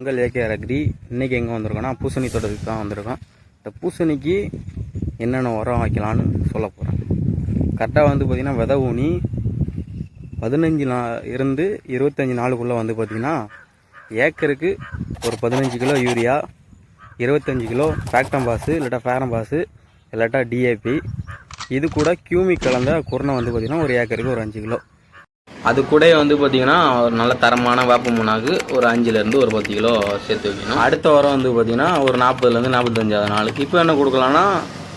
உங்கள் AK agri இன்றைக்கி எங்கே வந்திருக்கோம்னா பூசணி தோட்டத்துக்கு தான் வந்திருக்கோம். இந்த பூசணிக்கு என்னென்ன உரம் வைக்கலான்னு சொல்ல போகிறேன் கரெக்டாக வந்து பார்த்திங்கன்னா விதை ஊனி பதினஞ்சு நா இருந்து இருபத்தஞ்சி நாளுக்குள்ளே வந்து பார்த்திங்கன்னா ஏக்கருக்கு ஒரு பதினஞ்சு கிலோ யூரியா இருபத்தஞ்சி கிலோ ஃபேக்டம்பாஸு இல்லாட்டா ஃபேரம் பாஸு இல்லாட்டா டிஏபி இது கூட கியூமிக் கலந்த குருணை வந்து பார்த்திங்கன்னா ஒரு ஏக்கருக்கு ஒரு அஞ்சு கிலோ. அது கூட வந்து பார்த்தீங்கன்னா ஒரு நல்ல தரமான வேப்ப முன்னாக்கு ஒரு அஞ்சுலேருந்து ஒரு பத்து கிலோ சேர்த்து வைக்கணும். அடுத்த வாரம் வந்து பார்த்தீங்கன்னா ஒரு நாற்பதுலேருந்து நாற்பத்தஞ்சாவது நாளுக்கு. இப்போ என்ன கொடுக்கலான்னா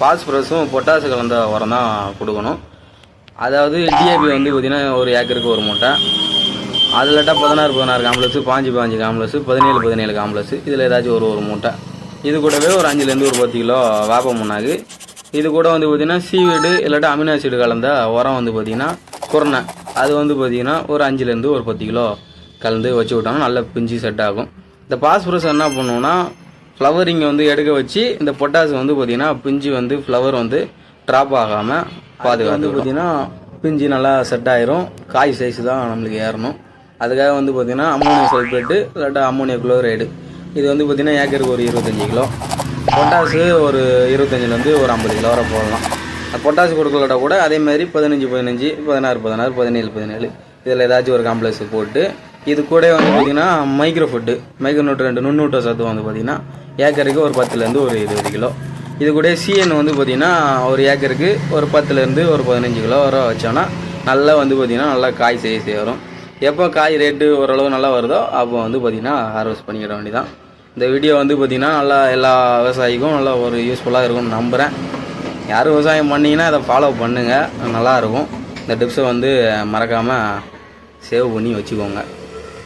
பாஸ்பரஸும் பொட்டாசு கலந்த உரம் தான் கொடுக்கணும். அதாவது டிஏபி வந்து பார்த்தீங்கன்னா ஒரு ஏக்கருக்கு ஒரு மூட்டை. அதில்ட்டா பதினாறு பதினாறு காம்ப்ளெக்ஸு பாஞ்சு பாஞ்சு காம்ப்ளெக்ஸு பதினேழு பதினேழு காம்ப்ளெக்ஸு இதில் ஏதாச்சும் ஒரு ஒரு மூட்டை. இது கூடவே ஒரு அஞ்சுலேருந்து ஒரு பத்து கிலோ வேப்ப முன்னாக்கு இது கூட வந்து பார்த்தீங்கன்னா சீவீடு இல்லாட்டா அமினோ கலந்த உரம் வந்து பார்த்தீங்கன்னா குரணை. அது வந்து பார்த்தீங்கன்னா ஒரு அஞ்சுலேருந்து ஒரு பத்து கிலோ கலந்து வச்சு விட்டாங்கன்னா நல்ல பிஞ்சு செட் ஆகும். இந்த பாஸ்பரஸ் என்ன பண்ணுவோம்னா ஃப்ளவரிங்கை வந்து எடுக்க வச்சு இந்த பொட்டாஸ் வந்து பார்த்தீங்கன்னா பிஞ்சு வந்து ஃப்ளவர் வந்து ட்ராப் ஆகாமல் பாதுகாத்து வந்து பார்த்தீங்கன்னா பிஞ்சு நல்லா செட் ஆயிரும். காய் சைஸ் தான் நம்மளுக்கு ஏறணும். அதுக்காக வந்து பார்த்தீங்கன்னா அம்மோனியம் சல்ஃபேட்டு இல்லாட்டா அம்மோனியம் குளோரைடு இது வந்து பார்த்தீங்கன்னா ஏக்கருக்கு ஒரு இருபத்தஞ்சி கிலோ. பொட்டாசு ஒரு இருபத்தஞ்சிலேருந்து ஒரு ஐம்பது கிலோ வரை போடலாம். பொட்டாசு கொடுக்கலட்டா கூட அதே மாதிரி பதினஞ்சு பதினஞ்சு பதினாறு பதினாறு பதினேழு பதினேழு. இதில் ஏதாச்சும் ஒரு காம்ப்ளெக்ஸ் போட்டு இது கூட வந்து பார்த்திங்கன்னா மைக்ரோ ஃபுட்டு மைக்ரோ நூற்று ரெண்டு நுண்ணூட்ட சத்து வந்து பார்த்திங்கன்னா ஏக்கருக்கு ஒரு பத்துலேருந்து ஒரு இருபது கிலோ. இது கூட சிஎன் வந்து பார்த்திங்கன்னா ஒரு ஏக்கருக்கு ஒரு பத்துலேருந்து ஒரு பதினஞ்சு கிலோ வர வச்சோன்னா நல்லா வந்து பார்த்திங்கன்னா நல்லா காய் செய்ய சேரும். எப்போ காய் ரேட்டு ஓரளவு நல்லா வருதோ அப்போ வந்து பார்த்திங்கன்னா ஹார்வெஸ்ட் பண்ணிக்கிட வேண்டியதான் இந்த வீடியோ வந்து பார்த்திங்கன்னா நல்லா எல்லா விவசாயிக்கும் நல்லா ஒரு யூஸ்ஃபுல்லாக இருக்கும்னு நம்புகிறேன் யார் விவசாயம் பண்ணிங்கன்னா அதை ஃபாலோ பண்ணுங்கள் நல்லாயிருக்கும் இந்த டிப்ஸை வந்து மறக்காமல் சேவ் பண்ணி வச்சுக்கோங்க.